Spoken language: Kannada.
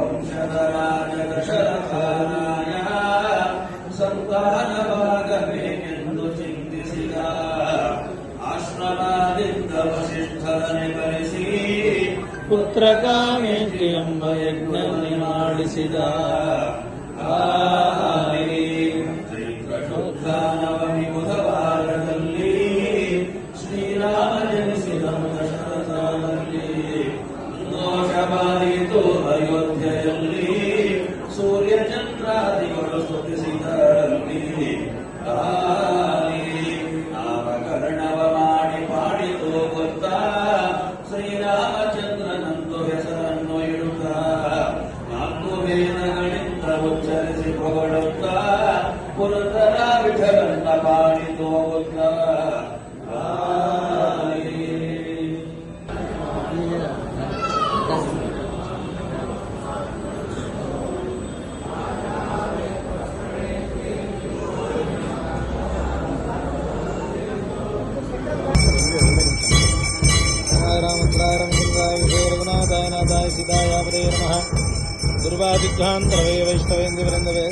ವಂಶಧರಾಜ ದಶರಥನಾಯ ಸಂತಾನವಾಗಬೇಕೆಂದು ಚಿಂತಿಸಿದ ಆಶ್ರಮದಿಂದ ವಸಿಷ್ಠರನೆ ಕರೆಸಿ ಪುತ್ರಕಾಮೇಂತಿ ಎಂಬ ಯಜ್ಞವನ್ನು ಮಾಡಿಸಿದ ಚೈತ್ರ ಶುದ್ಧ ನವಮಿ ಬುಧವಾರದಲ್ಲಿ ಶ್ರೀರಾಮ ಅಯೋಧ್ಯೆಯಲ್ಲಿ ಸೂರ್ಯ ಚಂದ್ರಾದಿಗಳು ಸ್ತುತಿಸಿದರಲ್ಲಿ ನಾಮಕರಣವ ಮಾಡಿ ಮಾಡಿತು ಗೊತ್ತಾ. ಶ್ರೀರಾಮಚಂದ್ರನಂದು ಹೆಸರನ್ನು ಇಡುತ್ತಾ. ನಾಲ್ಕು ವೇದಗಳಿಂದ ಉಚ್ಚರಿಸಿ ಹೊಗಳುತ್ತಾ. ಪುರಂದರ ವಿಠಲನ್ನ ಪಾಡಿತು ராமச்சந்திராய ராமச்சந்திராய ராமச்சந்திராய விஜய ரகுநாதாய நாதாய சீதாய பதே நம துர்வாதித்யாந்தரவே வைஷ்ணவேந்திரந்தவே